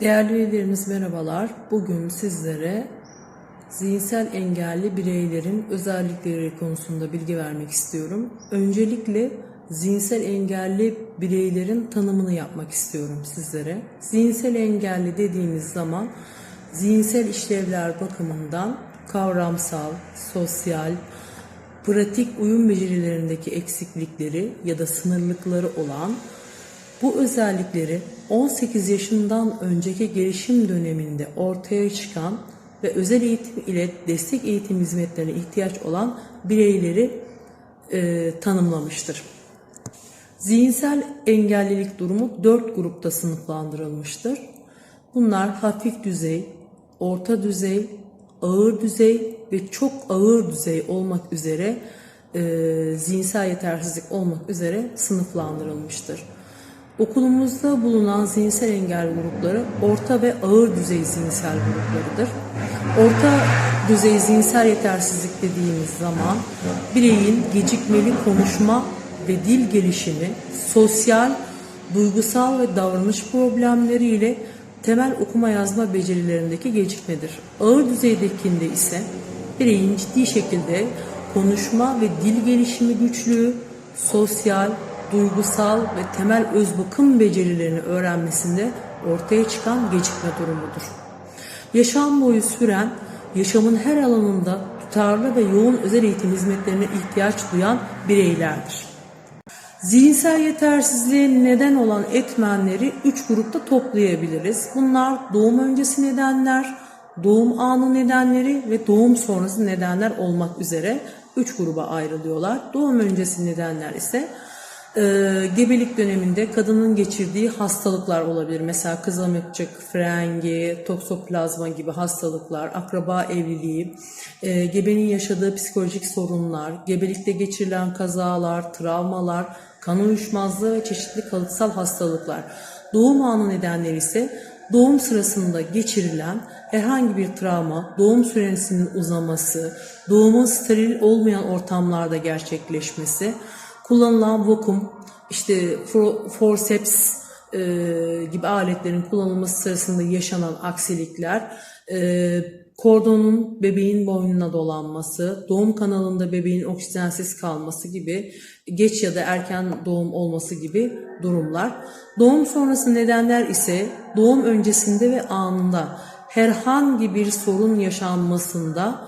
Değerli üyelerimiz merhabalar. Bugün sizlere zihinsel engelli bireylerin özellikleri konusunda bilgi vermek istiyorum. Öncelikle zihinsel engelli bireylerin tanımını yapmak istiyorum sizlere. Zihinsel engelli dediğimiz zaman zihinsel işlevler bakımından kavramsal, sosyal, pratik uyum becerilerindeki eksiklikleri ya da sınırlıkları olan bu özellikleri 18 yaşından önceki gelişim döneminde ortaya çıkan ve özel eğitim ile destek eğitim hizmetlerine ihtiyaç olan bireyleri e, tanımlamıştır. Zihinsel engellilik durumu dört grupta sınıflandırılmıştır. Bunlar hafif düzey, orta düzey, ağır düzey ve çok ağır düzey olmak üzere e, zihinsel yetersizlik olmak üzere sınıflandırılmıştır. Okulumuzda bulunan zihinsel engel grupları orta ve ağır düzey zihinsel gruplarıdır. Orta düzey zihinsel yetersizlik dediğimiz zaman bireyin gecikmeli konuşma ve dil gelişimi, sosyal, duygusal ve davranış problemleri ile temel okuma yazma becerilerindeki gecikmedir. Ağır düzeydekinde ise bireyin ciddi şekilde konuşma ve dil gelişimi güçlüğü, sosyal, duygusal ve temel öz bakım becerilerini öğrenmesinde ortaya çıkan gecikme durumudur. Yaşam boyu süren, yaşamın her alanında tutarlı ve yoğun özel eğitim hizmetlerine ihtiyaç duyan bireylerdir. Zihinsel yetersizliğe neden olan etmenleri üç grupta toplayabiliriz. Bunlar doğum öncesi nedenler, doğum anı nedenleri ve doğum sonrası nedenler olmak üzere üç gruba ayrılıyorlar. Doğum öncesi nedenler ise e, gebelik döneminde kadının geçirdiği hastalıklar olabilir. Mesela kızamıkçık, frengi, toksoplazma gibi hastalıklar, akraba evliliği, e, gebenin yaşadığı psikolojik sorunlar, gebelikte geçirilen kazalar, travmalar, kan uyuşmazlığı ve çeşitli kalıtsal hastalıklar. Doğum anı nedenleri ise doğum sırasında geçirilen herhangi bir travma, doğum süresinin uzaması, doğumun steril olmayan ortamlarda gerçekleşmesi, kullanılan vakum, işte forceps e, gibi aletlerin kullanılması sırasında yaşanan aksilikler, e, kordonun bebeğin boynuna dolanması, doğum kanalında bebeğin oksijensiz kalması gibi geç ya da erken doğum olması gibi durumlar. Doğum sonrası nedenler ise doğum öncesinde ve anında herhangi bir sorun yaşanmasında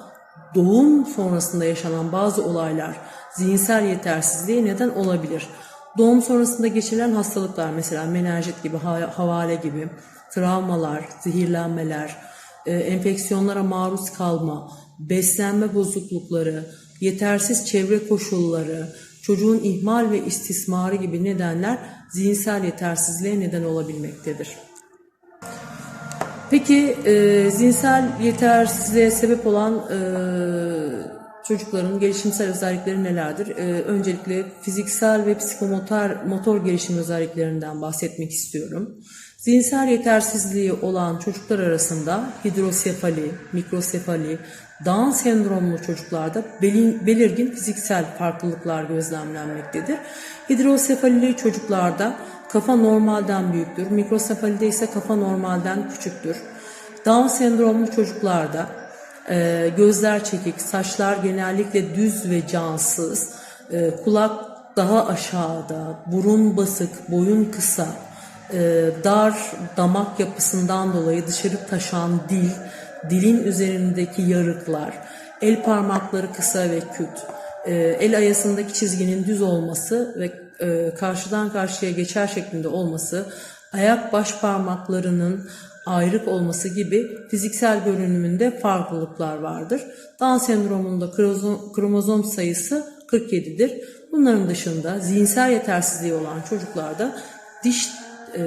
doğum sonrasında yaşanan bazı olaylar zihinsel yetersizliğe neden olabilir. Doğum sonrasında geçirilen hastalıklar mesela menenjit gibi, havale gibi, travmalar, zehirlenmeler, e, enfeksiyonlara maruz kalma, beslenme bozuklukları, yetersiz çevre koşulları, çocuğun ihmal ve istismarı gibi nedenler zihinsel yetersizliğe neden olabilmektedir. Peki e, zihinsel yetersizliğe sebep olan e, çocukların gelişimsel özellikleri nelerdir? Ee, öncelikle fiziksel ve psikomotor motor gelişim özelliklerinden bahsetmek istiyorum. Zihinsel yetersizliği olan çocuklar arasında hidrosefali, mikrosefali, Down sendromlu çocuklarda belirgin fiziksel farklılıklar gözlemlenmektedir. Hidrosefalili çocuklarda kafa normalden büyüktür, mikrosefalide ise kafa normalden küçüktür. Down sendromlu çocuklarda e, gözler çekik, saçlar genellikle düz ve cansız, e, kulak daha aşağıda, burun basık, boyun kısa, e, dar damak yapısından dolayı dışarı taşan dil, dilin üzerindeki yarıklar, el parmakları kısa ve küt, e, el ayasındaki çizginin düz olması ve e, karşıdan karşıya geçer şeklinde olması, ayak baş parmaklarının ayrık olması gibi fiziksel görünümünde farklılıklar vardır. Down sendromunda kromozom, sayısı 47'dir. Bunların dışında zihinsel yetersizliği olan çocuklarda diş e,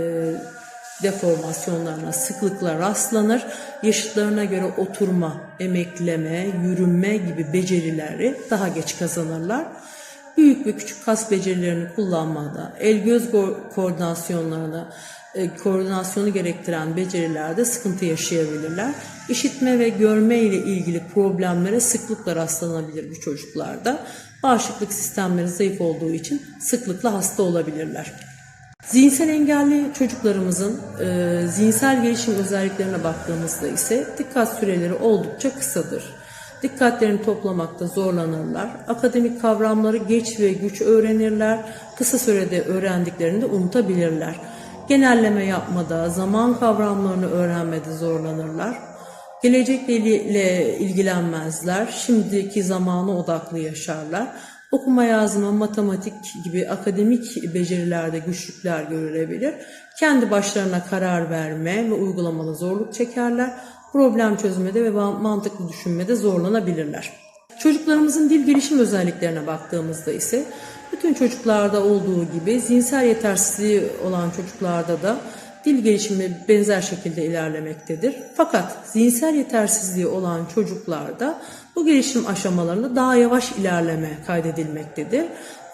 deformasyonlarına sıklıkla rastlanır. Yaşıtlarına göre oturma, emekleme, yürünme gibi becerileri daha geç kazanırlar. Büyük ve küçük kas becerilerini kullanmada, el-göz koordinasyonlarını e, koordinasyonu gerektiren becerilerde sıkıntı yaşayabilirler. İşitme ve görme ile ilgili problemlere sıklıkla rastlanabilir bu çocuklarda. Bağışıklık sistemleri zayıf olduğu için sıklıkla hasta olabilirler. Zihinsel engelli çocuklarımızın e, zihinsel gelişim özelliklerine baktığımızda ise dikkat süreleri oldukça kısadır. Dikkatlerini toplamakta zorlanırlar. Akademik kavramları geç ve güç öğrenirler. Kısa sürede öğrendiklerini de unutabilirler. Genelleme yapmada, zaman kavramlarını öğrenmede zorlanırlar. Gelecekle ilgilenmezler. Şimdiki zamana odaklı yaşarlar. Okuma yazma, matematik gibi akademik becerilerde güçlükler görülebilir. Kendi başlarına karar verme ve uygulamada zorluk çekerler. Problem çözmede ve mantıklı düşünmede zorlanabilirler. Çocuklarımızın dil gelişim özelliklerine baktığımızda ise bütün çocuklarda olduğu gibi zihinsel yetersizliği olan çocuklarda da dil gelişimi benzer şekilde ilerlemektedir. Fakat zihinsel yetersizliği olan çocuklarda bu gelişim aşamalarında daha yavaş ilerleme kaydedilmektedir.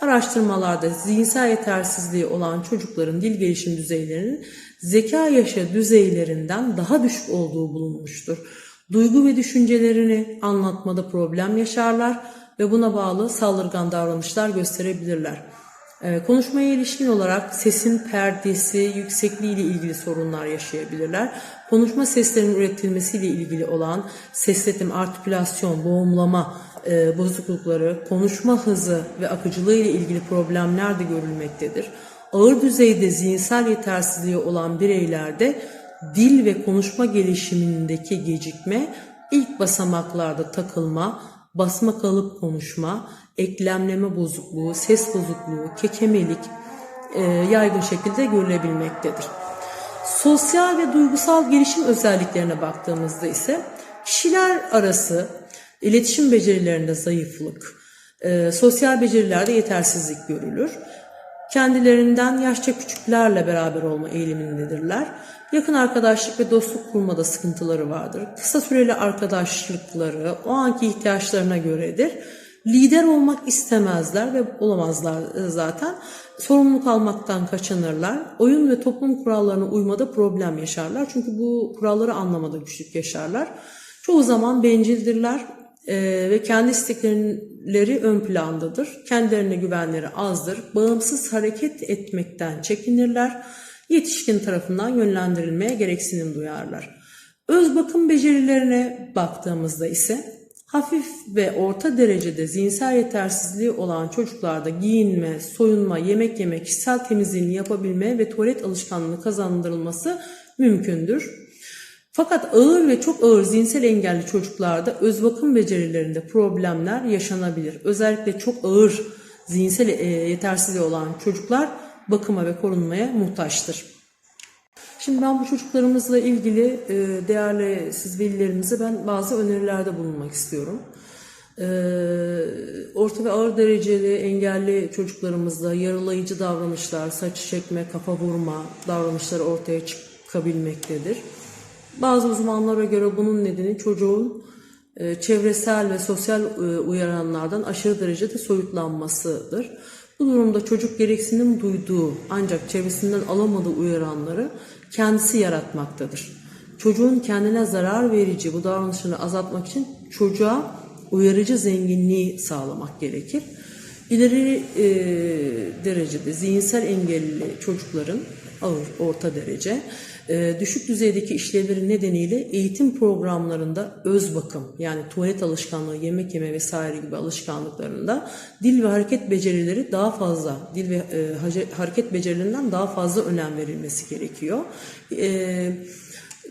Araştırmalarda zihinsel yetersizliği olan çocukların dil gelişim düzeylerinin zeka yaşı düzeylerinden daha düşük olduğu bulunmuştur. Duygu ve düşüncelerini anlatmada problem yaşarlar ve buna bağlı saldırgan davranışlar gösterebilirler. Ee, konuşmaya ilişkin olarak sesin perdesi, yüksekliği ile ilgili sorunlar yaşayabilirler. Konuşma seslerinin üretilmesiyle ilgili olan sesletim, artikülasyon, boğumlama e, bozuklukları, konuşma hızı ve akıcılığı ile ilgili problemler de görülmektedir. Ağır düzeyde zihinsel yetersizliği olan bireylerde dil ve konuşma gelişimindeki gecikme, ilk basamaklarda takılma, basma kalıp konuşma, eklemleme bozukluğu, ses bozukluğu, kekemelik e, yaygın şekilde görülebilmektedir. Sosyal ve duygusal gelişim özelliklerine baktığımızda ise kişiler arası iletişim becerilerinde zayıflık, e, sosyal becerilerde yetersizlik görülür. Kendilerinden yaşça küçüklerle beraber olma eğilimindedirler. Yakın arkadaşlık ve dostluk kurmada sıkıntıları vardır. Kısa süreli arkadaşlıkları o anki ihtiyaçlarına göredir. Lider olmak istemezler ve olamazlar zaten. Sorumluluk almaktan kaçınırlar. Oyun ve toplum kurallarına uymada problem yaşarlar. Çünkü bu kuralları anlamada güçlük yaşarlar. Çoğu zaman bencildirler e, ve kendi istekleri ön plandadır. Kendilerine güvenleri azdır. Bağımsız hareket etmekten çekinirler. Yetişkin tarafından yönlendirilmeye gereksinim duyarlar. Öz bakım becerilerine baktığımızda ise hafif ve orta derecede zihinsel yetersizliği olan çocuklarda giyinme, soyunma, yemek yeme, kişisel temizliğini yapabilme ve tuvalet alışkanlığı kazandırılması mümkündür. Fakat ağır ve çok ağır zihinsel engelli çocuklarda öz bakım becerilerinde problemler yaşanabilir. Özellikle çok ağır zihinsel e, yetersizliği olan çocuklar bakıma ve korunmaya muhtaçtır. Şimdi ben bu çocuklarımızla ilgili e, değerli siz velilerimize ben bazı önerilerde bulunmak istiyorum. E, orta ve ağır dereceli engelli çocuklarımızda yaralayıcı davranışlar, saç çekme, kafa vurma davranışları ortaya çıkabilmektedir. Bazı uzmanlara göre bunun nedeni çocuğun e, çevresel ve sosyal e, uyaranlardan aşırı derecede soyutlanmasıdır. Bu durumda çocuk gereksinim duyduğu ancak çevresinden alamadığı uyaranları kendisi yaratmaktadır. Çocuğun kendine zarar verici bu davranışını azaltmak için çocuğa uyarıcı zenginliği sağlamak gerekir. İleri e, derecede zihinsel engelli çocukların ağır, orta derece düşük düzeydeki işlevleri nedeniyle eğitim programlarında öz bakım yani tuvalet alışkanlığı, yemek yeme vesaire gibi alışkanlıklarında dil ve hareket becerileri daha fazla, dil ve e, hareket becerilerinden daha fazla önem verilmesi gerekiyor. E,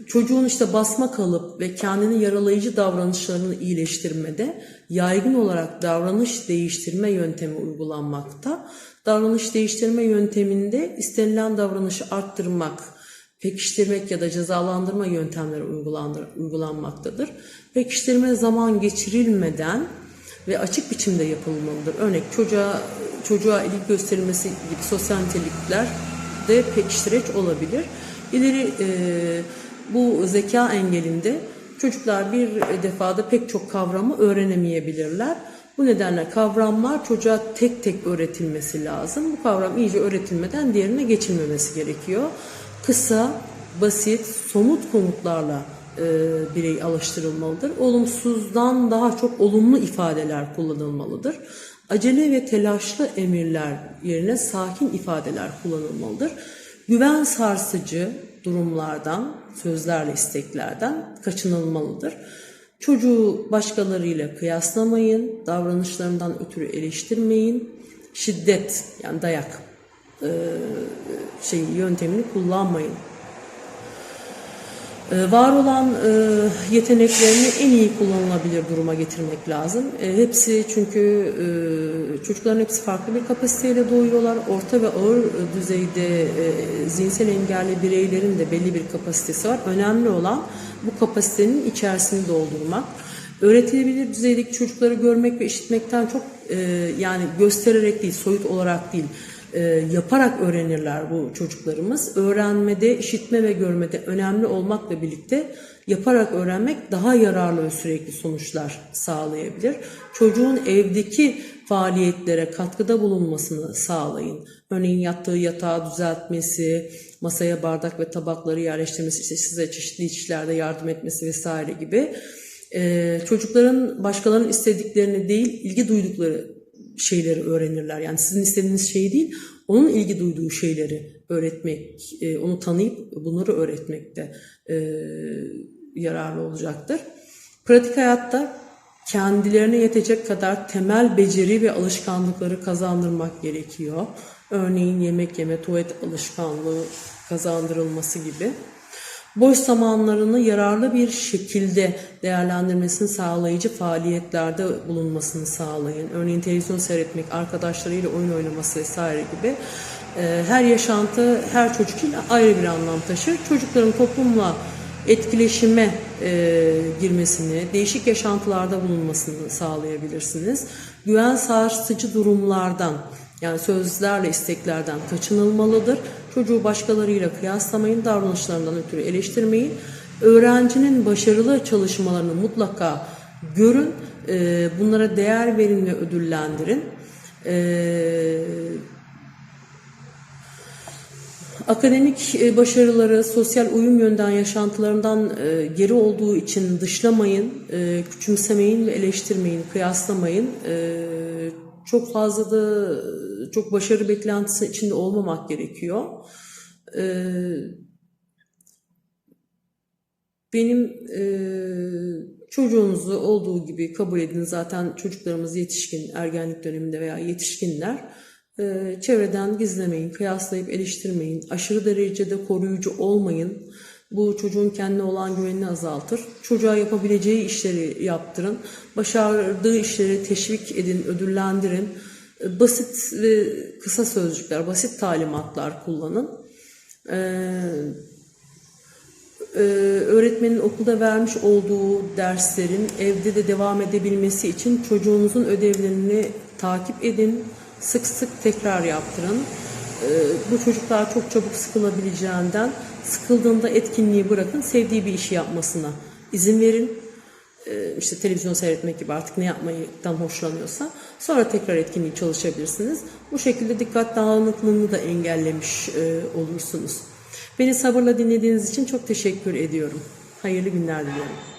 çocuğun işte basma kalıp ve kendini yaralayıcı davranışlarını iyileştirmede yaygın olarak davranış değiştirme yöntemi uygulanmakta. Davranış değiştirme yönteminde istenilen davranışı arttırmak, pekiştirmek ya da cezalandırma yöntemleri uygulanmaktadır. Pekiştirme zaman geçirilmeden ve açık biçimde yapılmalıdır. Örnek çocuğa çocuğa ilgi gösterilmesi gibi sosyal nitelikler de pekiştireç olabilir. İleri e, bu zeka engelinde çocuklar bir defada pek çok kavramı öğrenemeyebilirler. Bu nedenle kavramlar çocuğa tek tek öğretilmesi lazım. Bu kavram iyice öğretilmeden diğerine geçilmemesi gerekiyor. Kısa, basit, somut komutlarla e, birey alıştırılmalıdır. Olumsuzdan daha çok olumlu ifadeler kullanılmalıdır. Acele ve telaşlı emirler yerine sakin ifadeler kullanılmalıdır. Güven sarsıcı durumlardan, sözlerle isteklerden kaçınılmalıdır. Çocuğu başkalarıyla kıyaslamayın, davranışlarından ötürü eleştirmeyin. Şiddet yani dayak e, şey yöntemini kullanmayın. E, var olan e, yeteneklerini en iyi kullanılabilir duruma getirmek lazım. E, hepsi çünkü e, çocukların hepsi farklı bir kapasiteyle doğuyorlar. Orta ve ağır düzeyde zihinsel engelli bireylerin de belli bir kapasitesi var. Önemli olan bu kapasitenin içerisini doldurmak. Öğretilebilir düzeydeki çocukları görmek ve işitmekten çok yani göstererek değil, soyut olarak değil, e, yaparak öğrenirler bu çocuklarımız. Öğrenmede, işitme ve görmede önemli olmakla birlikte yaparak öğrenmek daha yararlı ve sürekli sonuçlar sağlayabilir. Çocuğun evdeki faaliyetlere katkıda bulunmasını sağlayın. Örneğin yattığı yatağı düzeltmesi, masaya bardak ve tabakları yerleştirmesi, işte size çeşitli işlerde yardım etmesi vesaire gibi. Ee, çocukların başkalarının istediklerini değil, ilgi duydukları şeyleri öğrenirler. Yani sizin istediğiniz şey değil, onun ilgi duyduğu şeyleri öğretmek, e, onu tanıyıp bunları öğretmek de e, yararlı olacaktır. Pratik hayatta kendilerine yetecek kadar temel beceri ve alışkanlıkları kazandırmak gerekiyor. Örneğin yemek yeme, tuvalet alışkanlığı kazandırılması gibi. Boş zamanlarını yararlı bir şekilde değerlendirmesini sağlayıcı faaliyetlerde bulunmasını sağlayın. Örneğin televizyon seyretmek, arkadaşlarıyla oyun oynaması vesaire gibi. Ee, Her yaşantı her çocuk için ayrı bir anlam taşır. Çocukların toplumla etkileşime e, girmesini, değişik yaşantılarda bulunmasını sağlayabilirsiniz. Güven sarsıcı durumlardan yani sözlerle isteklerden kaçınılmalıdır. Çocuğu başkalarıyla kıyaslamayın, davranışlarından ötürü eleştirmeyin. Öğrencinin başarılı çalışmalarını mutlaka görün, e, bunlara değer verin ve ödüllendirin. E, Akademik e, başarıları sosyal uyum yönden yaşantılarından e, geri olduğu için dışlamayın, e, küçümsemeyin ve eleştirmeyin, kıyaslamayın. Çok fazla da çok başarı beklentisi içinde olmamak gerekiyor. Benim çocuğunuzu olduğu gibi kabul edin. Zaten çocuklarımız yetişkin, ergenlik döneminde veya yetişkinler. Ee, çevreden gizlemeyin, kıyaslayıp eleştirmeyin, aşırı derecede koruyucu olmayın. Bu çocuğun kendine olan güvenini azaltır. Çocuğa yapabileceği işleri yaptırın. Başardığı işleri teşvik edin, ödüllendirin. Ee, Basit ve kısa sözcükler, basit talimatlar kullanın. Ee, e, öğretmenin okulda vermiş olduğu derslerin evde de devam edebilmesi için çocuğunuzun ödevlerini takip edin sık sık tekrar yaptırın. Ee, bu çocuklar çok çabuk sıkılabileceğinden sıkıldığında etkinliği bırakın, sevdiği bir işi yapmasına izin verin. Ee, işte televizyon seyretmek gibi artık ne yapmaktan hoşlanıyorsa sonra tekrar etkinliği çalışabilirsiniz. Bu şekilde dikkat dağınıklığını da engellemiş e, olursunuz. Beni sabırla dinlediğiniz için çok teşekkür ediyorum. Hayırlı günler diliyorum.